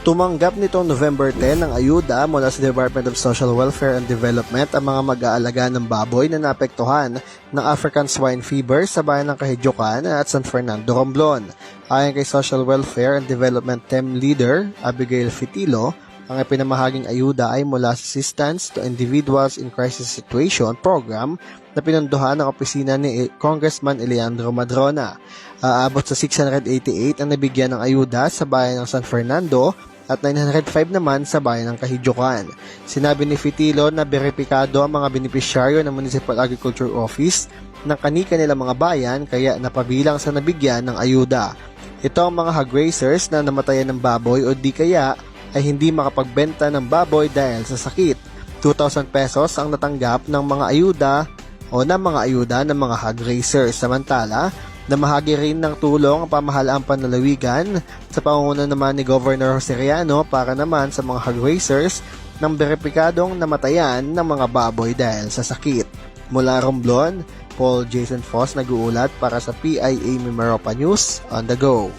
Tumanggap nitong November 10 ng ayuda mula sa Department of Social Welfare and Development ang mga mag-aalaga ng baboy na naapektuhan ng African Swine Fever sa bayan ng Kahidyokan at San Fernando, Romblon. Ayon kay Social Welfare and Development Team Leader Abigail Fitilo, ang ipinamahaging ayuda ay mula sa Assistance to Individuals in Crisis Situation program na pinunduhan ng opisina ni Congressman Eleandro Madrona. Aabot sa 688 ang nabigyan ng ayuda sa bayan ng San Fernando at 905 naman sa bayan ng Kahidyokan. Sinabi ni Fitilo na beripikado ang mga benepisyaryo ng Municipal Agriculture Office ng kanika nila mga bayan kaya napabilang sa nabigyan ng ayuda. Ito ang mga hog na namatayan ng baboy o di kaya ay hindi makapagbenta ng baboy dahil sa sakit. 2,000 pesos ang natanggap ng mga ayuda o ng mga ayuda ng mga hog raisers. Samantala, namahagi rin ng tulong ang pamahalaang panlalawigan sa pangunguna naman ni Governor Jose Riano para naman sa mga hog raisers ng beripikadong namatayan ng mga baboy dahil sa sakit. Mula Romblon, Paul Jason Foss nag-uulat para sa PIA Mimaropa News on the go.